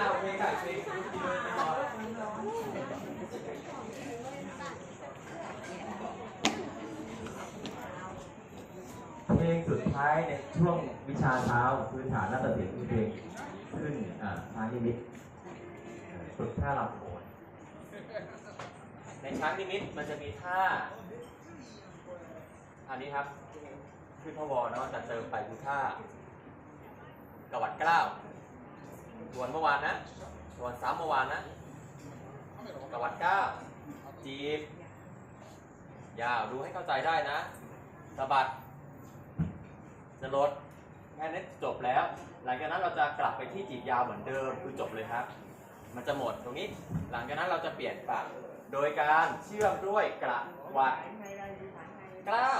าโอเคค่ะเพลงยืนไปก่อนเพลงสุดท้ายในช่วงวิชาเช้าพื้นฐานนาฏศิลป์คือเพลงขึ้นอ่าทางนิมิตฝึกท่าลำโขนในช้างนิมิตมันจะมีท่า อันนี้ครับ ขึ้นพวอเนาะจะเติมไปคือท่ากวัดเกล้า ทวนเมื่อวานนะทวนซ้ำเมื่อวานนะกวัดเก้าจีบ ยาวดูให้เข้าใจได้นะสะบัดจะลดแค่นี้จบแล้ว หลังจากนั้นเราจะกลับไปที่จีบยาวเหมือนเดิมคือจบเลยครับ มันจะหมดตรงนี้ หลังจากนั้นเราจะเปลี่ยนฝั่งโดยการเชื่อมด้วยกระวัดเก้า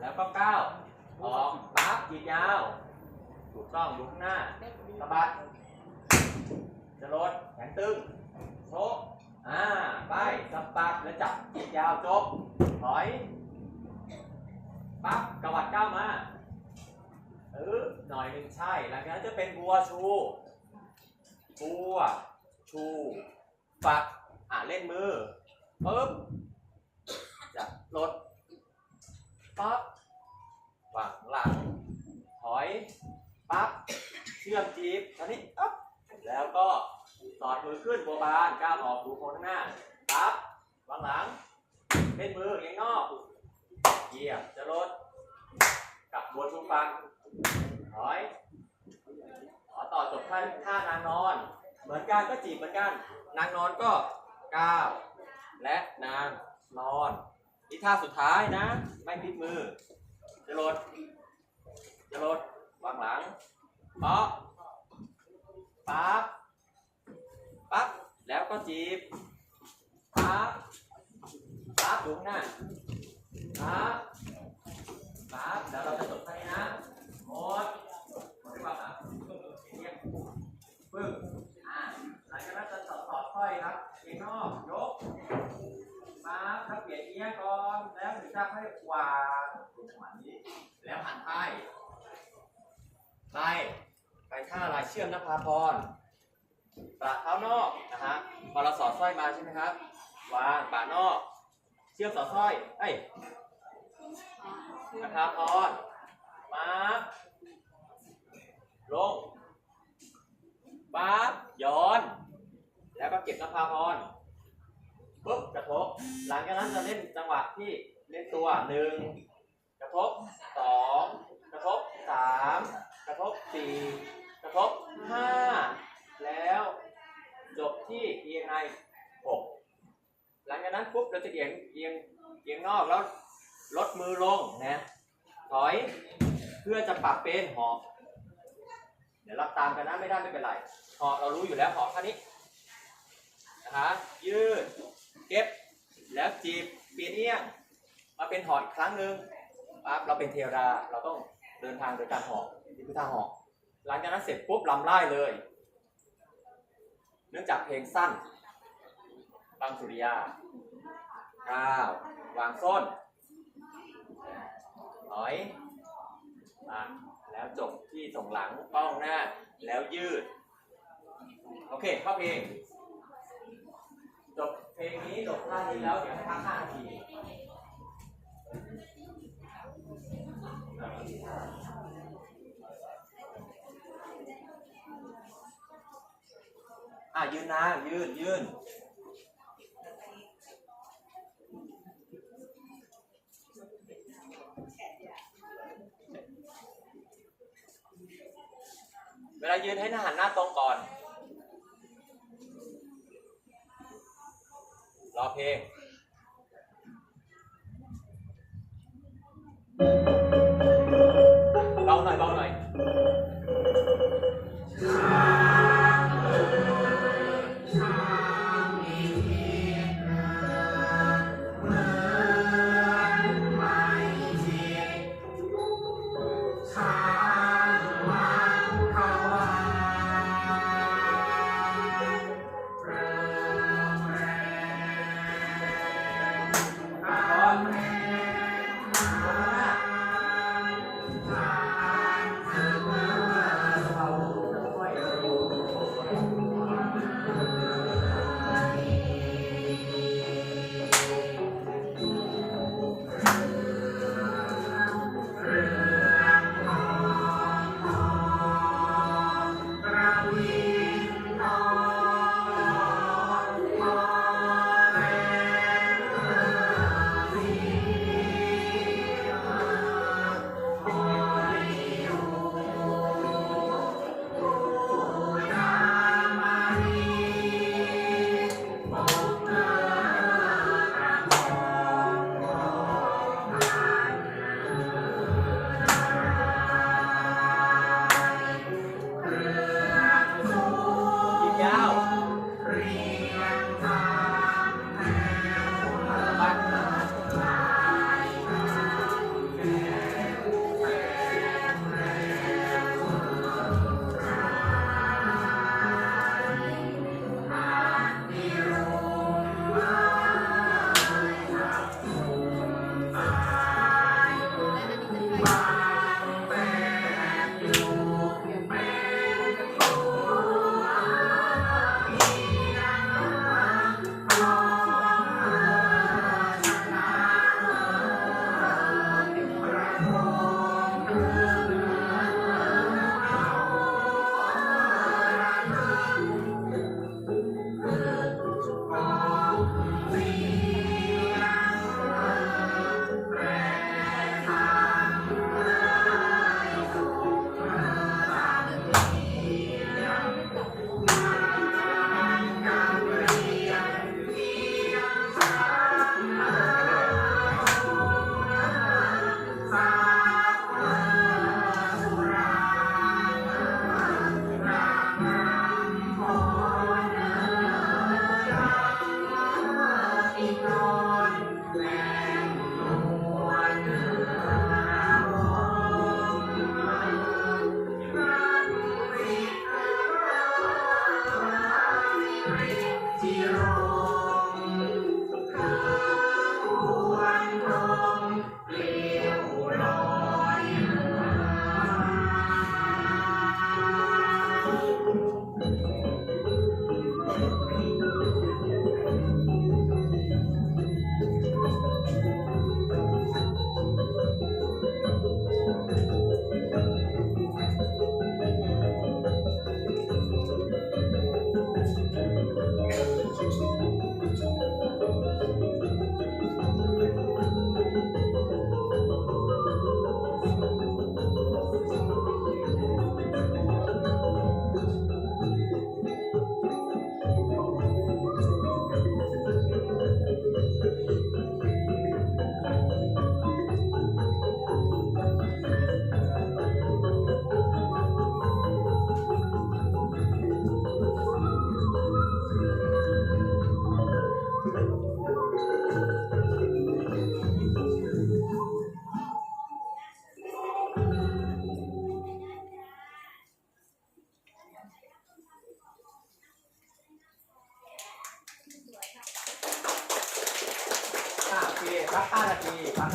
แล้วก็เก้าออกปั๊บจีบยาว ถูกต้องดูข้างหน้าสะบัดจะลดแขนตึงโชกอ่าไปสะบัดแล้วจับจีบยาวจบถอยปั๊บกวัดเก้ามาเออหน่อยหนึ่งใช่ หลังจากนั้นจะเป็นบัวชู บัว ชูฝักอะเล่นมือปึ๊บจะลดปั๊บวางหลังถอย ปั๊บเชื่อมจีบทีนี้ปั๊บแล้วก็สอดมือขึ้นบัวบานก้าวออกดูโคนข้างหน้าปั๊บวางหลังเล่นมือเอียงนอกเหยียบจะลดกลับบัวชูฟังถอยขอต่อจบท่าท่านางนอน เหมือนกันก็จีบเหมือนกัน นางนอนก็ก้าวและนางนอนนี่ท่าสุดท้ายนะ ไม่พลิกมือจะลดจะลด วางหลังเปาะปั๊บปั๊บแล้วก็จีบปั๊บปั๊บอยู่ข้างหน้าปั๊บปั๊บแล้วเราจะจบท่นี้นะหมดหมดดีกว่าครับเงียปึ้งอ่าหลังจากนั้นจะต่อต่อค่อยครับเอียงนอกยกมาครับเปลี่ยนเอียงก่อนแล้วถึงจะค่อยวางตรงจังหวะนี้แล้วหันไป ไปไปท่าลายเชื่อมนภาพรปะเท้านอกนะฮะพอเราสอดสร้อยมาใช่ไหมครับ วางป่านอก เชื่อมสอดสร้อยเอ้นภาพรมาลงปั๊บย้อน แล้วก็เก็บนภาพรปุ๊บกระทบ หลังจากนั้นจะเล่นจังหวะที่เล่นตัวหนึ่งกระทบสองกระทบสามกระ ทบสี่กระทบห้าแล้วจบที่เอียงในหกหลังจากนั้นปุ๊บเราจะเอียงเอียงเอียงนอกแล้วลดมือลงนะถอยเพื่อจะปรับเป็นหอกเดี๋ยวเราตามกันนะไม่ได้ไม่เป็นไรหอกเรารู้อยู่แล้วหอกท่านี้นะคะยืดเก็บแล้วจีบเปลี่ยนเอียงมาเป็นหอดอีกครั้งหนึ่งปั๊บเราเป็นเทวดาเราต้องเดินทางโดยการหอก นี่คือท่าหอกหลังจากนั้นเสร็จปุ๊บลำไล่เลย เนื่องจากเพลงสั้นบางสุริยาก้าววางส้นถอยอะแล้วจบที่ส่งหลังป้องหน้า แล้วยืด โอเคเข้าเพลงจบเพลงนี้จบท่านี้แล้วเดี๋ยวให้พักห้านาที อะยืนนะยืนยืนเวลายืนให้หน้าหันหน้าตรงก่อน รอเพลงเบาหน่อยเบาหน่อย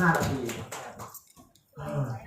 สักห้าน